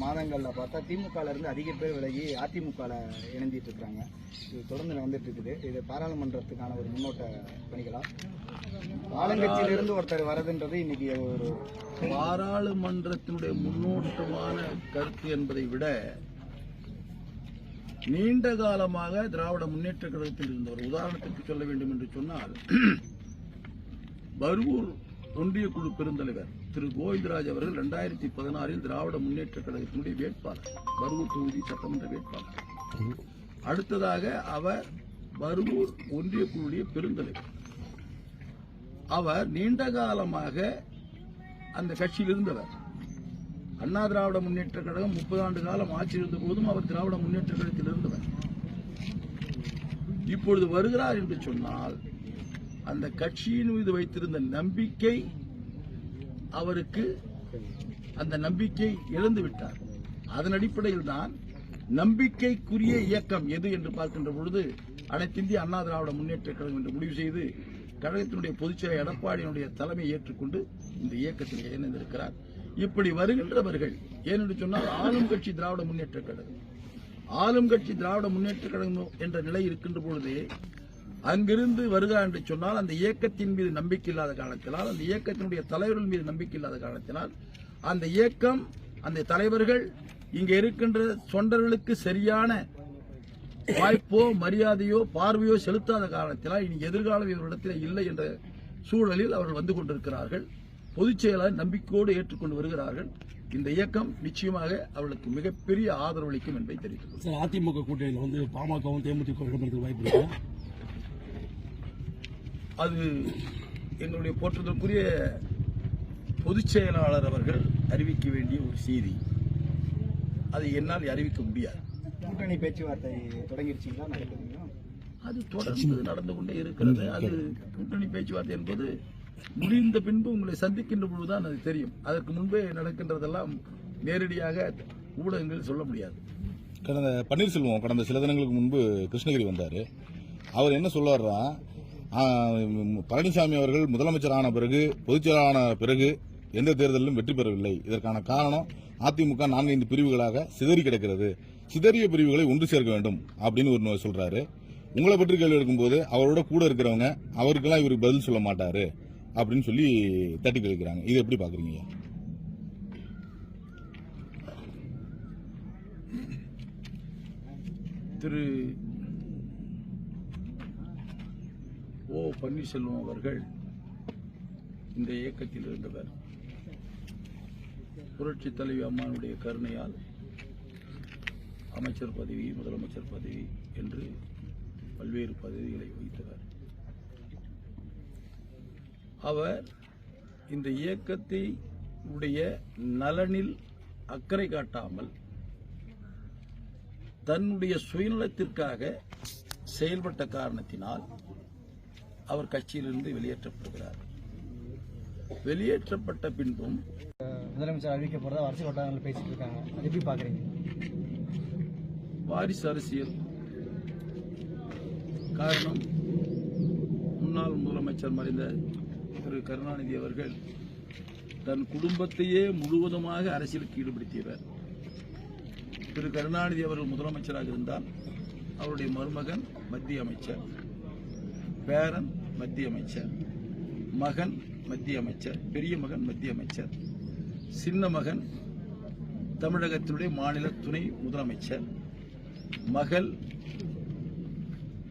மாதங்களில் பார்த்தா திமுகலேருந்து அதிக பேர் விலகி அதிமுகவில் இணைஞ்சிட்டு இருக்கிறாங்க இது தொடர்ந்து நடந்துட்டு இருக்குது. இது பாராளுமன்றத்துக்கான ஒரு முன்னோட்ட பணிகளா? ஆளுங்கட்சியிலிருந்து ஒருத்தர் வரதுன்றது இன்னைக்கு ஒரு பாராளுமன்றத்தினுடைய முன்னோட்டமான கருத்து என்பதை விட நீண்ட காலமாக திராவிட முன்னேற்ற கழகத்தில் இருந்த ஒரு உதாரணத்திற்கு சொல்ல வேண்டும் என்று சொன்னால் பர்வூர் ஒன்றிய குழு பெருந்தலைவர் திரு கோவிந்தராஜ் அவர்கள் இரண்டாயிரத்தி பதினாறில் திராவிட முன்னேற்ற கழகத்தினுடைய வேட்பாளர். பருவூர் தொகுதி சட்டமன்ற வேட்பாளர். அடுத்ததாக அவர் பருவூர் ஒன்றிய குழுடைய பெருந்தலைவர். அவர் நீண்ட காலமாக அந்த கட்சியில் இருந்தவர். அண்ணா திராவிட முன்னேற்ற கழகம் முப்பது ஆண்டு காலம் ஆட்சி இருந்த போதும் அவர் திராவிட முன்னேற்ற கழகத்தில் இருந்தவர். இப்பொழுது வருகிறார் என்று சொன்னால் அந்த கட்சியின் மீது வைத்திருந்த நம்பிக்கை அவருக்கு அந்த நம்பிக்கை இழந்து விட்டார். அதன் அடிப்படையில் தான் நம்பிக்கைக்குரிய இயக்கம் எது என்று பார்க்கின்ற பொழுது அனைத்திந்திய அண்ணா திராவிட முன்னேற்ற கழகம் என்று முடிவு செய்து கழகத்தினுடைய பொதுச்செயலர் எடப்பாடியினுடைய தலைமையை ஏற்றுக்கொண்டு இந்த இயக்கத்தில் இணைந்திருக்கிறார். இப்படி வருகின்றவர்கள் ஏனென்று சொன்னால் ஆளும் கட்சி திராவிட முன்னேற்ற கழகம். ஆளும் கட்சி திராவிட முன்னேற்ற கழகம் என்ற நிலை இருக்கின்ற பொழுதே அங்கிருந்து வருகிறார் என்று சொன்னால் அந்த இயக்கத்தின் மீது நம்பிக்கை இல்லாத காரணத்தினால் அந்த இயக்கத்தினுடைய தலைவர்கள் மீது நம்பிக்கை இல்லாத காரணத்தினால் அந்த இயக்கம் அந்த தலைவர்கள் இங்கே இருக்கின்ற தொண்டர்களுக்கு சரியான வாய்ப்போ மரியாதையோ பார்வையோ செலுத்தாத காரணத்தினால் இனி எதிர்காலம் இவரிடத்தில் இல்லை என்ற சூழலில் அவர்கள் வந்து கொண்டிருக்கிறார்கள். பொதுச் செயலாளர் நம்பிக்கையோடு ஏற்றுக்கொண்டு வருகிறார்கள். இந்த இயக்கம் நிச்சயமாக அவர்களுக்கு மிகப்பெரிய ஆதரவளிக்கும் என்பதை தெரிவித்துள்ளது அதிமுக கூட்டணியில் வந்து பாமகவும் தேமுதிக வாய்ப்பு இருக்கு? அது எங்களுடைய போற்றுதற்குரிய பொதுச் செயலாளர் அவர்கள் அறிவிக்க வேண்டிய ஒரு செய்தி. அதை என்னால் அறிவிக்க முடியாது. கூட்டணி பேச்சுவார்த்தை தொடங்கிருச்சுங்களா? நடக்குதுங்களா அது தொடர்ந்து நடந்து கொண்டே இருக்கிறது. அது கூட்டணி பேச்சுவார்த்தை என்பது முடிந்த பின்பு உங்களை சந்திக்கின்ற பொழுதுதான் அது தெரியும். அதற்கு முன்பே நடக்கின்றதெல்லாம் நேரடியாக ஊடகங்களில் சொல்ல முடியாது. கடந்த பன்னீர்செல்வம் கடந்த சில தினங்களுக்கு முன்பு கிருஷ்ணகிரி வந்தார். அவர் என்ன சொல்லுவார்னா பழனிசாமி அவர்கள் முதலமைச்சரான பிறகு பொதுச்செயலான பிறகு எந்த தேர்தலிலும் வெற்றி பெறவில்லை. இதற்கான காரணம் அதிமுக நான்கைந்து பிரிவுகளாக சிதறி கிடக்கிறது. சிதறிய பிரிவுகளை ஒன்று சேர்க்க வேண்டும் அப்படின்னு ஒரு சொல்றாரு. உங்களை பற்றி கேள்வி எடுக்கும்போது அவரோட கூட இருக்கிறவங்க அவருக்கெல்லாம் இவருக்கு பதில் சொல்ல மாட்டாரு அப்படின்னு சொல்லி தட்டி கழிக்கிறாங்க. இது எப்படி பாக்குறீங்க திரு ஓ பன்னீர்செல்வம் அவர்கள் இந்த இயக்கத்தில் இருந்தவர். புரட்சி தலைவி அம்மானுடைய கருணையால் அமைச்சர் பதவி முதலமைச்சர் பதவி என்று பல்வேறு பதவிகளை வகித்தவர். அவர் இந்த இயக்கத்தை உடைய நலனில் அக்கறை காட்டாமல் தன்னுடைய சுயநலத்திற்காக செயல்பட்ட காரணத்தினால் அவர் கட்சியிலிருந்து வெளியேற்றப்படுகிறார். வெளியேற்றப்பட்ட பின்பும் முதலமைச்சர் அறிவிக்க போறதா அரசியல் வட்டாரங்கள் பேசிட்டு இருக்காங்க. அது எப்படி பாக்குறீங்க? வாரிசு அரசியல். காரணம் முன்னாள் முதலமைச்சர் மறைந்த திரு கருணாநிதி அவர்கள் தன் குடும்பத்தையே முழுவதுமாக அரசியலுக்கு ஈடுபடுத்தியவர். திரு கருணாநிதி அவர்கள் முதலமைச்சராக இருந்தால் அவருடைய மருமகன் மத்திய அமைச்சர். பேரன் மத்திய அமைச்சர் மகன் மத்திய அமைச்சர் பெரிய மகன் மத்திய அமைச்சர் சின்ன மகன் தமிழகத்தினுடைய மாநில துணை முதலமைச்சர் மகள்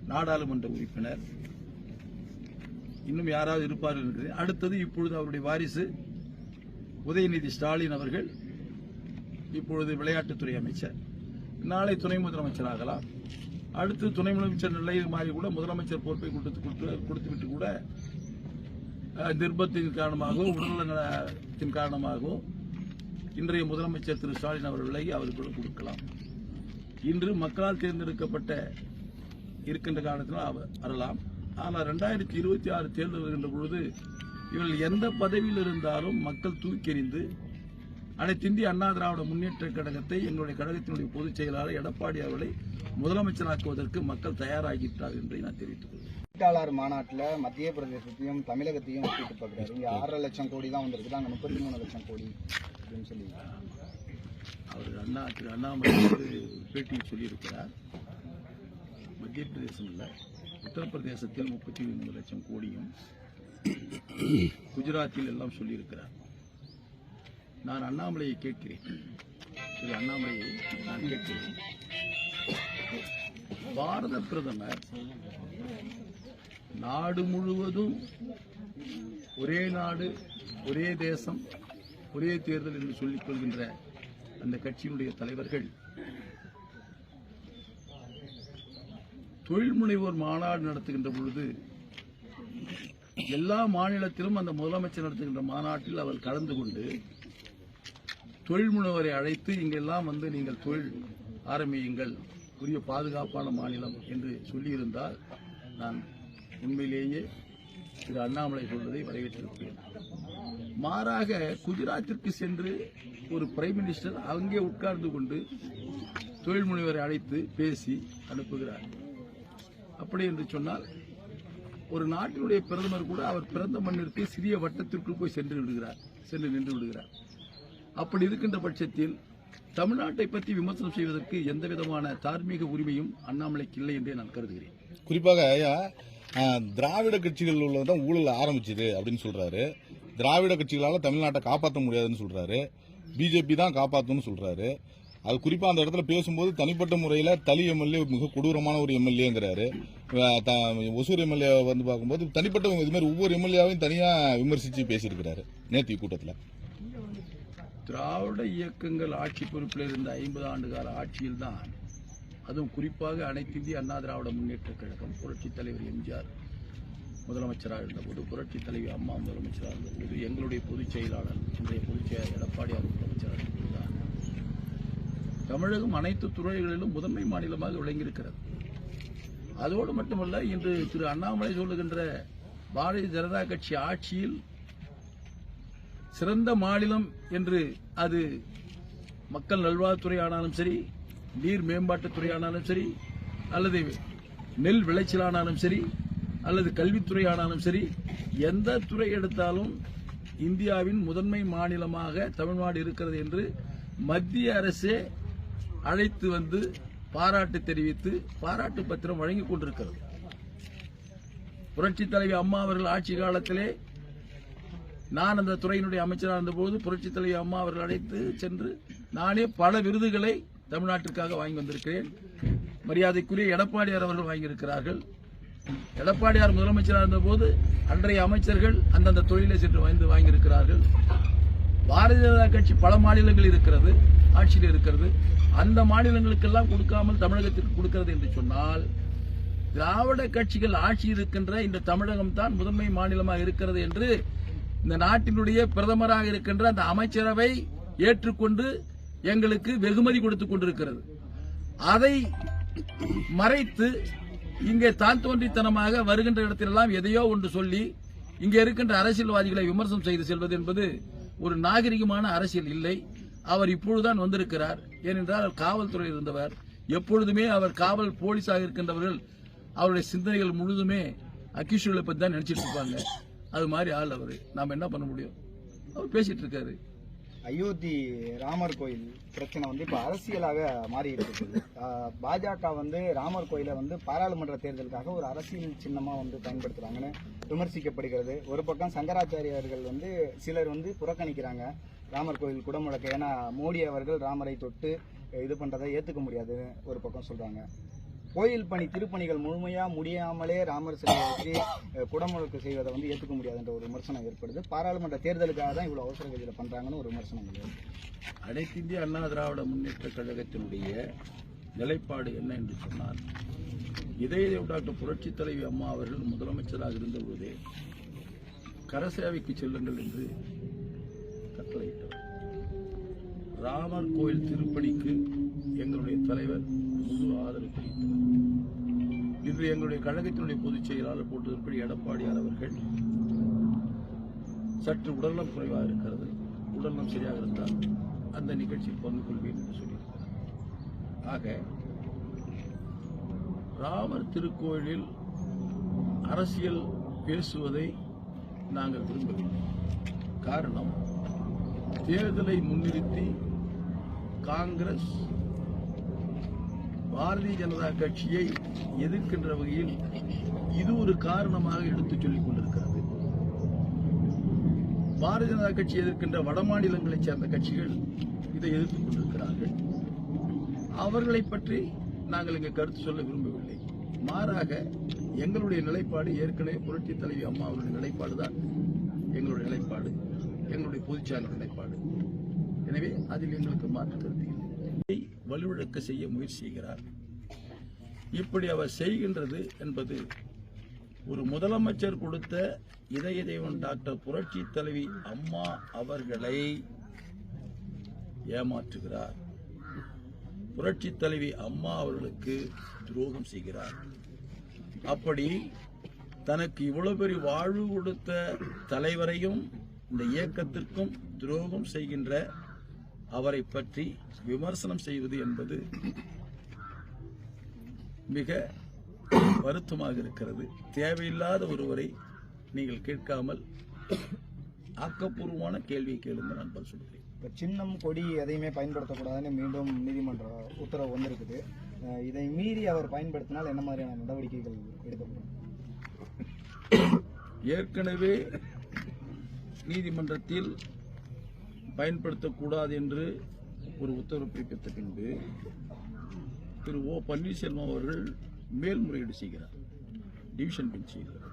நாடாளுமன்ற உறுப்பினர். இன்னும் யாராவது இருப்பார்கள் என்று அடுத்தது இப்பொழுது அவருடைய வாரிசு உதயநிதி ஸ்டாலின் அவர்கள் இப்பொழுது விளையாட்டுத்துறை அமைச்சர். நாளை துணை முதலமைச்சர் ஆகலாம் அடுத்து துணை முதலமைச்சர் நிலையில் மாறி கூட முதலமைச்சர் பொறுப்பை கொடுத்து கொடுத்து கொடுத்துவிட்டு கூட நிர்பத்தின் காரணமாகவும் காரணமாகவோ உடல்நலத்தின் காரணமாகவும் இன்றைய முதலமைச்சர் திரு ஸ்டாலின் அவர்களை அவர்களுக்கு கொடுக்கலாம். இன்று மக்களால் தேர்ந்தெடுக்கப்பட்ட இருக்கின்ற காரணத்தினால் அவர் வரலாம். ஆனால் ரெண்டாயிரத்தி இருபத்தி ஆறு தேர்தல் வருகின்ற பொழுது இவர்கள் எந்த பதவியில் இருந்தாலும் மக்கள் தூக்கி எறிந்து அனைத்து இந்திய அண்ணா திராவிட முன்னேற்ற கழகத்தை எங்களுடைய கழகத்தினுடைய பொதுச் செயலாளர் எடப்பாடி அவர்களை முதலமைச்சராக்குவதற்கு மக்கள் தயாராகிவிட்டார்கள் என்பதை நான் தெரிவித்துக் கொள்கிறேன். மாநாட்டில் மத்திய பிரதேசத்தையும் தமிழகத்தையும் ஒப்பிட்டு பார்க்குறாரு. இங்கே ஆறரை லட்சம் கோடி தான் வந்திருக்குது அங்கே முப்பத்தி மூணு லட்சம் கோடி அப்படின்னு சொல்லி அண்ணா திரு அண்ணாமலை பேட்டியில் சொல்லியிருக்கிறார் மத்திய பிரதேசம் இல்லை உத்தரப்பிரதேசத்தில் முப்பத்தி மூணு லட்சம் கோடியும் குஜராத்தில் எல்லாம் சொல்லியிருக்கிறார். நான் அண்ணாமலையை கேட்கிறேன். திரு அண்ணாமலையை நான் கேட்கிறேன். பாரத பிரதமர் நாடு முழுவதும் ஒரே நாடு ஒரே தேசம் ஒரே தேர்தல் என்று சொல்லிக் கொள்கின்ற அந்த கட்சியினுடைய தலைவர்கள் தொழில் முனைவோர் மாநாடு நடத்துகின்ற பொழுது எல்லா மாநிலத்திலும் அந்த முதலமைச்சர் நடத்துகின்ற மாநாட்டில் அவர் கலந்து கொண்டு தொழில் முனைவரை அழைத்து இங்கெல்லாம் வந்து நீங்கள் தொழில் ஆரம்பியுங்கள். உரிய பாதுகாப்பான மாநிலம் என்று சொல்லியிருந்தால் நான் உண்மையிலேயே திரு அண்ணாமலை சொல்வதை வரவேற்றிருப்பேன். மாறாக குஜராத்திற்கு சென்று ஒரு பிரைம் மினிஸ்டர் அங்கே உட்கார்ந்து கொண்டு தொழில் முனைவரை அழைத்து பேசி அனுப்புகிறார். அப்படி என்று சொன்னால் ஒரு நாட்டினுடைய பிரதமர் கூட அவர் பிறந்த மண்ணிற்கு சிறிய வட்டத்திற்குள் போய் சென்று விடுகிறார் சென்று நின்று விடுகிறார். அப்படி இருக்கின்ற பட்சத்தில் தமிழ்நாட்டை பற்றி விமர்சனம் செய்வதற்கு எந்த விதமான தார்மீக உரிமையும் அண்ணாமலைக்கு இல்லை என்றே நான் கருதுகிறேன். குறிப்பாக ஐயா திராவிட கட்சிகள் உள்ளதான் ஊழல் ஆரம்பிச்சது அப்படின்னு சொல்றாரு. திராவிட கட்சிகளால் தமிழ்நாட்டை காப்பாற்ற முடியாதுன்னு சொல்றாரு. பிஜேபி தான் காப்பாற்றணும்னு சொல்றாரு. அது குறிப்பா அந்த இடத்துல பேசும்போது தனிப்பட்ட முறையில தலி எம்எல்ஏ மிக கொடூரமான ஒரு எம்எல்ஏங்கிறாரு. ஒசூர் எம்எல்ஏ வந்து பார்க்கும்போது தனிப்பட்ட இது மாதிரி ஒவ்வொரு எம்எல்ஏவையும் தனியா விமர்சிச்சு பேசியிருக்கிறாரு நேற்று கூட்டத்தில். திராவிட இயக்கங்கள் ஆட்சி பொறுப்பில் இருந்த ஐம்பது ஆண்டு கால ஆட்சியில்தான் அதுவும் குறிப்பாக அனைத்து இந்திய அண்ணா திராவிட முன்னேற்ற கழகம் புரட்சித் தலைவர் எம்ஜிஆர் முதலமைச்சராக இருந்தபோது புரட்சித் தலைவி அம்மா முதலமைச்சராக இருந்தபோது எங்களுடைய பொதுச் செயலாளர் இன்றைய பொதுச் செயலாளர் எடப்பாடியார் முதலமைச்சராக இருந்தபோதுதான் தமிழகம் அனைத்து துறைகளிலும் முதன்மை மாநிலமாக விளங்கியிருக்கிறது. அதோடு மட்டுமல்ல இன்று திரு அண்ணாமலை சொல்லுகின்ற பாரதிய ஜனதா கட்சி ஆட்சியில் சிறந்த மாநிலம் என்று அது மக்கள் நல்வாழ்வுத்துறை ஆனாலும் சரி நீர் மேம்பாட்டுத்துறை ஆனாலும் சரி அல்லது நெல் விளைச்சலானாலும் சரி அல்லது கல்வித்துறை ஆனாலும் சரி எந்த துறை எடுத்தாலும் இந்தியாவின் முதன்மை மாநிலமாக தமிழ்நாடு இருக்கிறது என்று மத்திய அரசே அழைத்து வந்து பாராட்டு தெரிவித்து பாராட்டு பத்திரம் வழங்கிக் கொண்டிருக்கிறது. புரட்சித் தலைவி அம்மா அவர்கள் ஆட்சி காலத்திலே நான் அந்த துறையினுடைய அமைச்சராக இருந்தபோது புரட்சித் தலைவி அம்மா அவர்கள் அழைத்து சென்று நானே பல விருதுகளை தமிழ்நாட்டிற்காக வாங்கி வந்திருக்கிறேன். மரியாதைக்குரிய எடப்பாடியார் அவர்கள் வாங்கியிருக்கிறார்கள். எடப்பாடியார் முதலமைச்சராக இருந்தபோது அன்றைய அமைச்சர்கள் அந்தந்த தொழிலை சென்று வந்து வாங்கியிருக்கிறார்கள். பாரதிய ஜனதா கட்சி பல மாநிலங்கள் இருக்கிறது ஆட்சியில் இருக்கிறது. அந்த மாநிலங்களுக்கெல்லாம் கொடுக்காமல் தமிழகத்திற்கு கொடுக்கிறது என்று சொன்னால் திராவிட கட்சிகள் ஆட்சி இருக்கின்ற இந்த தமிழகம் தான் முதன்மை மாநிலமாக இருக்கிறது என்று இந்த நாட்டினுடைய பிரதமராக இருக்கின்ற அந்த அமைச்சரவை ஏற்றுக்கொண்டு எங்களுக்கு வெகுமதி கொடுத்துக் கொண்டிருக்கிறது. அதை மறைத்து இங்கே தான் தோன்றித்தனமாக வருகின்ற இடத்திலெல்லாம் எதையோ ஒன்று சொல்லி இங்கே இருக்கின்ற அரசியல்வாதிகளை விமர்சனம் செய்து செல்வது என்பது ஒரு நாகரிகமான அரசியல் இல்லை. அவர் இப்பொழுதுதான் வந்திருக்கிறார். ஏனென்றால் அவர் காவல்துறையில் இருந்தவர். எப்பொழுதுமே அவர் காவல் போலீஸாக இருக்கின்றவர்கள் அவருடைய சிந்தனைகள் முழுதுமே அக்யூஷுவலை பற்றி தான் நினைச்சிட்டு இருப்பாங்க. அது மாதிரி ஆள் அவர். நாம் என்ன பண்ண முடியும்? அவர் பேசிட்டு இருக்காரு. அயோத்தி ராமர் கோயில் பிரச்சனை வந்து இப்போ அரசியலாக மாறி இருக்குது பாஜக வந்து ராமர் கோயிலை வந்து பாராளுமன்ற தேர்தலுக்காக ஒரு அரசியல் சின்னமாக வந்து பயன்படுத்துகிறாங்கன்னு விமர்சிக்கப்படுகிறது. ஒரு பக்கம் சங்கராச்சாரியர்கள் வந்து சிலர் வந்து புறக்கணிக்கிறாங்க ராமர் கோயில் குடமுழக்க. ஏன்னா மோடி அவர்கள் ராமரை தொட்டு இது பண்ணுறதை ஏற்றுக்க முடியாதுன்னு ஒரு பக்கம் சொல்கிறாங்க கோயில் பணி திருப்பணிகள் முழுமையா முடியாமலே ராமர் சிலையை வச்சு குடமுழுக்கு செய்வதை வந்து ஏற்றுக்க முடியாதுன்ற ஒரு விமர்சனம் ஏற்படுது பாராளுமன்ற தேர்தலுக்காக தான் இவ்வளவு அவசர கதியில பண்றாங்கன்னு ஒரு விமர்சனம் வருது. அனைத்து இந்திய அண்ணா திராவிட முன்னேற்ற கழகத்தினுடைய நிலைப்பாடு என்ன என்று சொன்னார் இதய டாக்டர் புரட்சி தலைவி அம்மா அவர்கள் முதலமைச்சராக இருந்தபோதே கரசேவைக்கு செல்லுங்கள் என்று கட்டளையிட்டார் ராமர் கோயில் திருப்பணிக்கு எங்களுடைய தலைவர் முழு ஆதரவு தெரிவித்தார் இன்று எங்களுடைய கழகத்தினுடைய பொதுச் செயலாளர் போட்டதற்படி எடப்பாடியார் அவர்கள் சற்று உடல்நலம் குறைவாக இருக்கிறது. உடல்நலம் சரியாக இருந்தால் அந்த நிகழ்ச்சியில் பங்கு கொள்வேன் என்று சொல்லியிருக்கிறார். ஆக ராமர் திருக்கோயிலில் அரசியல் பேசுவதை நாங்கள் விரும்பவில்லை. காரணம் தேர்தலை முன்னிறுத்தி காங்கிரஸ் பாரதிய ஜனதா கட்சியை எதிர்க்கின்ற வகையில் இது ஒரு காரணமாக எடுத்துச் சொல்லிக் கொண்டிருக்கிறது. பாரதிய ஜனதா கட்சி எதிர்க்கின்ற வட மாநிலங்களைச் சேர்ந்த கட்சிகள் இதை எதிர்த்துக் கொண்டிருக்கிறார்கள். அவர்களை பற்றி நாங்கள் இங்கு கருத்து சொல்ல விரும்பவில்லை. மாறாக எங்களுடைய நிலைப்பாடு ஏற்கனவே புரட்சி தலைவி அம்மா அவருடைய நிலைப்பாடு தான் எங்களுடைய நிலைப்பாடு எங்களுடைய பொதுச்சாளர் நிலைப்பாடு. எனவே அதில் எங்களுக்கு மாற்று கருத்து இதை வலுவிழக்க செய்ய முயற்சி செய்கிறார். இப்படி அவர் செய்கின்றது என்பது ஒரு முதலமைச்சர் கொடுத்த இதய தெய்வம் டாக்டர் புரட்சி தலைவி அம்மா அவர்களை ஏமாற்றுகிறார். புரட்சி தலைவி அம்மா அவர்களுக்கு துரோகம் செய்கிறார். அப்படி தனக்கு இவ்வளவு பெரிய வாழ்வு கொடுத்த தலைவரையும் இந்த இயக்கத்திற்கும் துரோகம் செய்கின்ற அவரை பற்றி விமர்சனம் செய்வது என்பது மிக வருத்தமாக இருக்கிறது. தேவையில்லாத ஒருவரை நீங்கள் கேட்காமல் ஆக்கப்பூர்வமான கேள்வியை கேளுங்கள் நான் பதில் சொல்கிறேன். இப்போ சின்னம் கொடி எதையுமே பயன்படுத்தக்கூடாதுன்னு மீண்டும் நீதிமன்ற உத்தரவு வந்திருக்குது. இதை மீறி அவர் பயன்படுத்தினால் என்ன மாதிரியான நடவடிக்கைகள் எடுக்கப்படும்? ஏற்கனவே நீதிமன்றத்தில் பயன்படுத்தக்கூடாது என்று ஒரு உத்தரவு பிறப்பித்த பின்பு திரு ஓ பன்னீர்செல்வம் அவர்கள் மேல்முறையீடு செய்கிறார் டிவிஷன் பெஞ்ச் செய்கிறார்.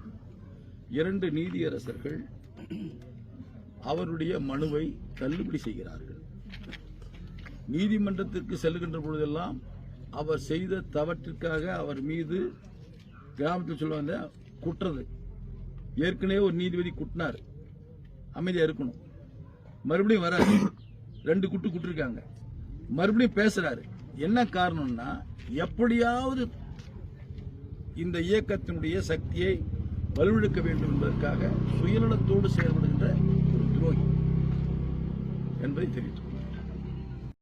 இரண்டு நீதியரசர்கள் அவருடைய மனுவை தள்ளுபடி செய்கிறார்கள். நீதிமன்றத்திற்கு செல்கின்ற பொழுதெல்லாம் அவர் செய்த தவற்றிற்காக அவர் மீது கிராமத்தில் சொல்லுவாங்க குற்றது. ஏற்கனவே ஒரு நீதிபதி குட்டினார். அமைதியாக இருக்கணும். மறுபடியும் வராரு. ரெண்டு குட்டு குட்டிருக்காங்க. மறுபடியும் பேசுறாரு. என்ன காரணம்னா எப்படியாவது இந்த இயக்கத்தினுடைய சக்தியை வலுவிழுக்க வேண்டும் என்பதற்காக சுயநலத்தோடு செயல்படுகின்ற ஒரு துரோகி என்பதை தெரிவித்துக்